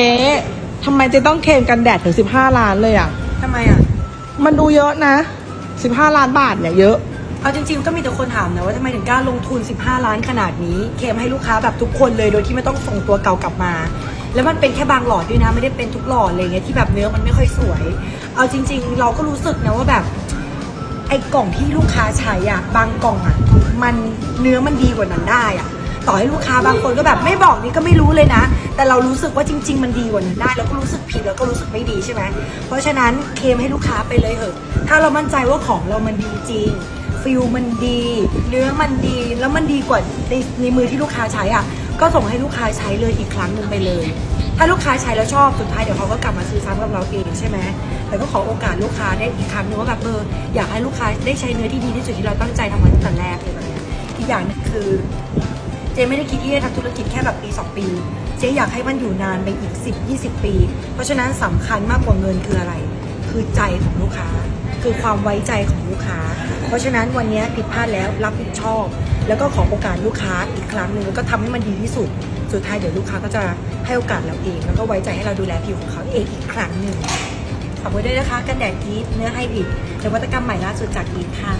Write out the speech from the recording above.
เจ๊ทำไมเจ๊ต้องเคลมกันแดดถึง15ล้านเลยอะ ทำไมอะ มันดูเยอะนะ15ล้านบาทเนี่ยเยอะ เอาจริงๆ ก็มีแต่คนถามนะว่าทำไมถึงกล้าลงทุน 15 ล้านขนาดนี้ เคลมให้ลูกค้าแบบทุกคนเลย โดยที่ไม่ต้องส่งตัวเก่ากลับมา แล้วมันเป็นแค่บางหลอดด้วยนะ ไม่ได้เป็นทุกหลอดอะไรเงี้ยที่แบบเนื้อมันไม่ค่อยสวย เอาจริง ๆ เราก็รู้สึกนะว่าแบบ ไอ้กล่องที่ลูกค้าใช้อะ บางกล่องอะ มันเนื้อมันดีกว่านั้นได้อะ ต่อให้ลูกค้าบางคนก็แบบไม่บอกนี่ก็ไม่รู้เลยนะ แต่เรารู้สึกว่าจริง ๆ มันดีกว่านั้นได้แล้วก็รู้สึกผิดแล้วก็รู้สึกไม่ดีใช่ไหมเพราะฉะนั้นเคมให้ลูกค้าไปเลยเถอะ ถ้าเรามั่นใจว่าของเรามันดีจริงฟิลมันดี เนื้อมันดีแล้วมันดีกว่าในในมือที่ลูกค้าใช้อะ ก็ส่งให้ลูกค้าใช้เลยอีกครั้งหนึ่งไปเลย ถ้าลูกค้าใช้แล้วชอบสุดท้ายเดี๋ยวเขาก็กลับมาซื้อซ้ำกับเราเองใช่ไหมแต่ก็ขอโอกาสลูกค้าได้อีกครั้งหนึงว่าแบบเอออยากให้ลูกค้าได้ใช้เนื้อที่ดีที่สุดที่เราตั้งใจทำมาตั้งแต่แรกเลยแบบนี้อีกอย่างนึงคือ เจไม่ได้คิดที่จะทำธุรกิจแค่แบบปี2ปี เจ๊อยากให้มันอยู่นานไปอีก 10 20 ปี เพราะฉะนั้นสำคัญมากกว่าเงินคืออะไร คือใจของลูกค้า คือความไว้ใจของลูกค้า เพราะฉะนั้นวันนี้ผิดพลาดแล้วรับผิดชอบ แล้วก็ขอโอกาสลูกค้าอีกครั้งหนึ่งแล้วก็ทำให้มันดีที่สุด สุดท้ายเดี๋ยวลูกค้าก็จะให้โอกาสเราเอง แล้วก็ไว้ใจให้เราดูแลผิวของเขาเองอีกครั้งหนึ่งฝากไว้ด้วยนะคะกันแดดอีฟเนื้อไฮบริดนวัตกรรมใหม่ล่าสุดจากอีฟค่ะ